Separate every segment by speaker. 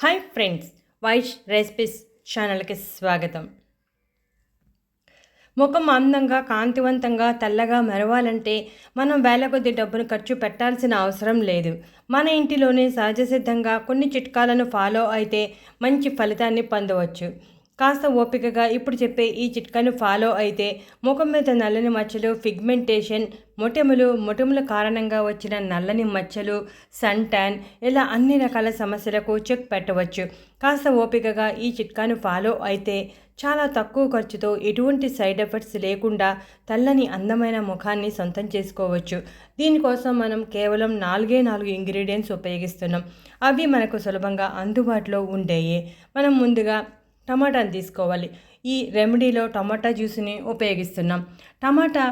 Speaker 1: Hi friends Vaish recipes ఛానల్కి స్వాగతం. ముఖం అందంగా కాంతివంతంగా తెల్లగా మెరవాలంటే మనం వేల కొద్ది డబ్బును ఖర్చు పెట్టాల్సిన అవసరం లేదు. మన ఇంటిలోనే సహజసిద్ధంగా కొన్ని చిట్కాలను ఫాలో అయితే మంచి ఫలితాన్ని పొందవచ్చు. కాస్త ఓపికగా ఇప్పుడు చెప్పే ఈ చిట్కాను ఫాలో అయితే ముఖం మీద నల్లని మచ్చలు ఫిగ్మెంటేషన్ మొటిమలు మొటిముల కారణంగా వచ్చిన నల్లని మచ్చలు సన్ ట్యాన్ ఇలా అన్ని రకాల సమస్యలకు చెక్ పెట్టవచ్చు. కాస్త ఓపికగా ఈ చిట్కాను ఫాలో అయితే చాలా తక్కువ ఖర్చుతో ఎటువంటి సైడ్ ఎఫెక్ట్స్ లేకుండా తెల్లని అందమైన ముఖాన్ని సొంతం చేసుకోవచ్చు. దీనికోసం మనం కేవలం నాలుగే నాలుగు ఇంగ్రీడియంట్స్ ఉపయోగిస్తున్నాం. అవి మనకు సులభంగా అందుబాటులో ఉండేవి మనం ముందుగా టమాటాని తీసుకోవాలి. ఈ రెమెడీలో టమాటా జ్యూస్ని ఉపయోగిస్తున్నాం. టమాటా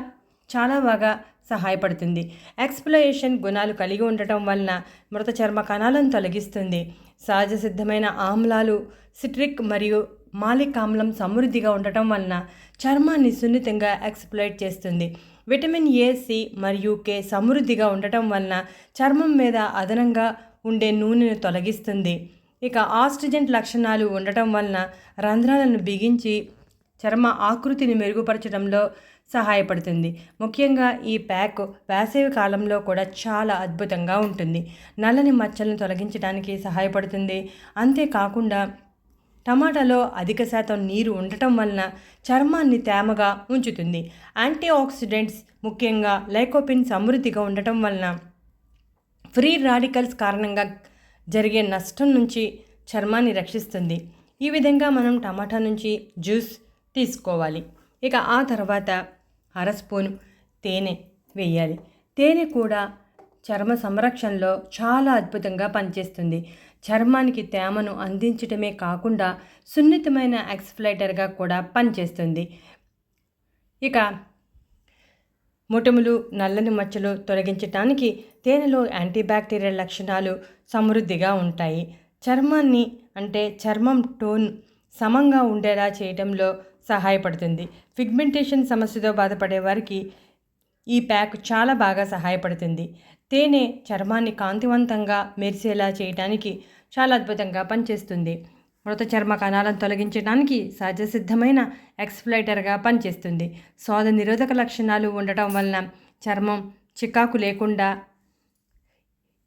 Speaker 1: చాలా బాగా సహాయపడుతుంది. ఎక్స్ప్లయేషన్ గుణాలు కలిగి ఉండటం వలన మృత చర్మ కణాలను తొలగిస్తుంది. సహజ సిద్ధమైన ఆమ్లాలు సిట్రిక్ మరియు మాలిక్ ఆమ్లం సమృద్ధిగా ఉండటం వలన చర్మాన్ని సున్నితంగా ఎక్స్ప్లైట్ చేస్తుంది. విటమిన్ ఏ సి మరియు కే సమృద్ధిగా ఉండటం వలన చర్మం మీద అదనంగా ఉండే నూనెను తొలగిస్తుంది. ఇక ఆస్ట్రిజెంట్ లక్షణాలు ఉండటం వలన రంధ్రాలను బిగించి చర్మ ఆకృతిని మెరుగుపరచడంలో సహాయపడుతుంది. ముఖ్యంగా ఈ ప్యాక్ వేసవి కాలంలో కూడా చాలా అద్భుతంగా ఉంటుంది. నల్లని మచ్చలను తొలగించడానికి సహాయపడుతుంది. అంతేకాకుండా టమాటాలో అధిక శాతం నీరు ఉండటం వలన చర్మాన్ని తేమగా ఉంచుతుంది. యాంటీ ఆక్సిడెంట్స్ ముఖ్యంగా లైకోపిన్ సమృద్ధిగా ఉండటం వలన ఫ్రీ రాడికల్స్ కారణంగా జరిగే నష్టం నుంచి చర్మాన్ని రక్షిస్తుంది. ఈ విధంగా మనం టమాటా నుంచి జ్యూస్ తీసుకోవాలి. ఇక ఆ తర్వాత అర స్పూన్ తేనె వేయాలి. తేనె కూడా చర్మ సంరక్షణలో చాలా అద్భుతంగా పనిచేస్తుంది. చర్మానికి తేమను అందించటమే కాకుండా సున్నితమైన ఎక్స్ఫ్లైటర్గా కూడా పనిచేస్తుంది. ఇక మొటిమలు నల్లని మచ్చలు తొలగించటానికి తేనెలో యాంటీబ్యాక్టీరియల్ లక్షణాలు సమృద్ధిగా ఉంటాయి. చర్మాన్ని అంటే చర్మం టోన్ సమంగా ఉండేలా చేయడంలో సహాయపడుతుంది. పిగ్మెంటేషన్ సమస్యతో బాధపడే వారికి ఈ ప్యాక్ చాలా బాగా సహాయపడుతుంది. తేనె చర్మాన్ని కాంతివంతంగా మెరిసేలా చేయడానికి చాలా అద్భుతంగా పనిచేస్తుంది. మృత చర్మ కణాలను తొలగించడానికి సహజసిద్ధమైన ఎక్స్ప్లైటర్గా పనిచేస్తుంది. శోధ నిరోధక లక్షణాలు ఉండటం వలన చర్మం చికాకు లేకుండా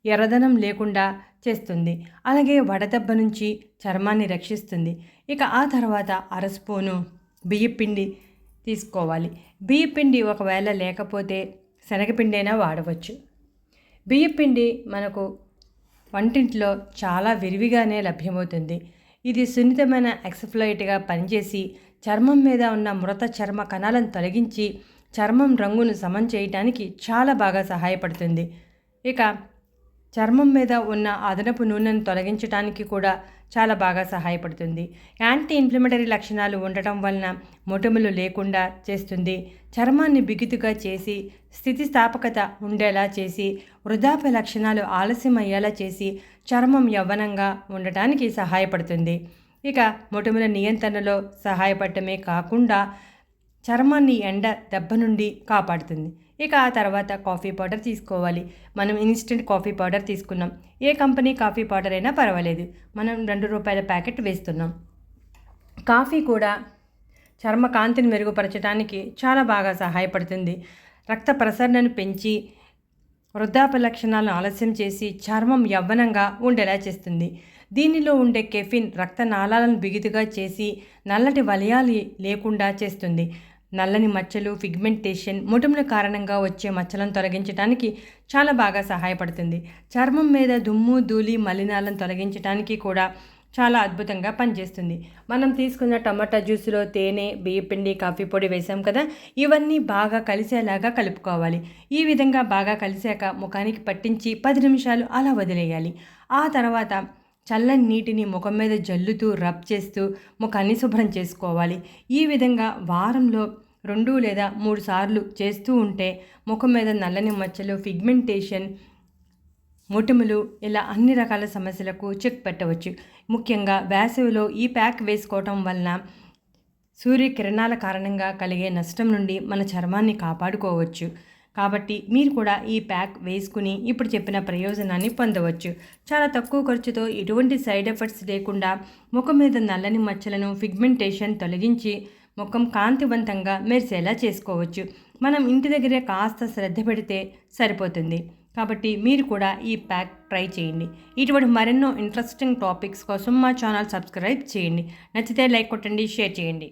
Speaker 1: ఎర్రదనం లేకుండా చేస్తుంది. అలాగే వడదెబ్బ నుంచి చర్మాన్ని రక్షిస్తుంది. ఇక ఆ తర్వాత అర స్పూను బియ్యపిండి తీసుకోవాలి. బియ్యపిండి ఒకవేళ లేకపోతే శనగపిండి అయినా వాడవచ్చు బియ్యపిండి మనకు వంటింట్లో చాలా విరివిగానే లభ్యమవుతుంది. ఇది సున్నితమైన ఎక్సఫ్లైట్గా పనిచేసి చర్మం మీద ఉన్న మృత చర్మ కణాలను తొలగించి చర్మం రంగును సమం చేయడానికి చాలా బాగా సహాయపడుతుంది. ఇక చర్మం మీద ఉన్న అదనపు నూనెను తొలగించడానికి కూడా చాలా బాగా సహాయపడుతుంది. యాంటీ ఇన్ఫ్లమేటరీ లక్షణాలు ఉండటం వలన మొటములు లేకుండా చేస్తుంది. చర్మాన్ని బిగుతుగా చేసి స్థితిస్థాపకత ఉండేలా చేసి వృధాప్య లక్షణాలు ఆలస్యం అయ్యేలా చేసి చర్మం యవ్వనంగా ఉండటానికి సహాయపడుతుంది. ఇక మొటముల నియంత్రణలో సహాయపడటమే కాకుండా చర్మాన్ని ఎండ దెబ్బ నుండి కాపాడుతుంది. ఇక ఆ తర్వాత కాఫీ పౌడర్ తీసుకోవాలి. మనం ఇన్స్టెంట్ కాఫీ పౌడర్ తీసుకున్నాం. ఏ కంపెనీ కాఫీ పౌడర్ అయినా పర్వాలేదు. మనం రెండు రూపాయల ప్యాకెట్ వేస్తున్నాం. కాఫీ కూడా చర్మ కాంతిని మెరుగుపరచడానికి చాలా బాగా సహాయపడుతుంది. రక్త ప్రసరణను పెంచి వృద్ధాప్య లక్షణాలను ఆలస్యం చేసి చర్మం యవ్వనంగా ఉండేలా చేస్తుంది. దీనిలో ఉండే కెఫిన్ రక్తనాళాలను బిగుతుగా చేసి నల్లటి వలయాలు లేకుండా చేస్తుంది. నల్లని మచ్చలు ఫిగ్మెంటేషన్ మొటిముల కారణంగా వచ్చే మచ్చలను తొలగించడానికి చాలా బాగా సహాయపడుతుంది. చర్మం మీద దుమ్ము ధూళి మలినాలను తొలగించడానికి కూడా చాలా అద్భుతంగా పనిచేస్తుంది. మనం తీసుకున్న టమాటా జ్యూస్లో తేనె బియ్యపిండి కాఫీ పొడి వేసాం కదా ఇవన్నీ బాగా కలిసేలాగా కలుపుకోవాలి. ఈ విధంగా బాగా కలిసాక ముఖానికి పట్టించి పది నిమిషాలు అలా వదిలేయాలి. ఆ తర్వాత చల్లని నీటిని ముఖం మీద జల్లుతూ రబ్ చేస్తూ ముఖాన్ని శుభ్రం చేసుకోవాలి. ఈ విధంగా వారంలో రెండు లేదా మూడు సార్లు చేస్తూ ఉంటే ముఖం మీద నల్లని మచ్చలు ఫిగ్మెంటేషన్ మొటిములు ఇలా అన్ని రకాల సమస్యలకు చెక్ పెట్టవచ్చు. ముఖ్యంగా వేసవిలో ఈ ప్యాక్ వేసుకోవటం వలన సూర్యకిరణాల కారణంగా కలిగే నష్టం నుండి మన చర్మాన్ని కాపాడుకోవచ్చు. కాబట్టి మీరు కూడా ఈ ప్యాక్ వేసుకుని ఇప్పుడు చెప్పిన ప్రయోజనాన్ని పొందవచ్చు. చాలా తక్కువ ఖర్చుతో ఎటువంటి సైడ్ ఎఫెక్ట్స్ లేకుండా ముఖం మీద నల్లని మచ్చలను ఫిగ్మెంటేషన్ తొలగించి ముఖం కాంతివంతంగా మెరిసేలా చేసుకోవచ్చు. మనం ఇంటి దగ్గరే కాస్త శ్రద్ధ పెడితే సరిపోతుంది. కాబట్టి మీరు కూడా ఈ ప్యాక్ ట్రై చేయండి. ఇటువంటి మరెన్నో ఇంట్రెస్టింగ్ టాపిక్స్ కోసం మా ఛానల్ సబ్స్క్రైబ్ చేయండి. నచ్చితే లైక్ కొట్టండి షేర్ చేయండి.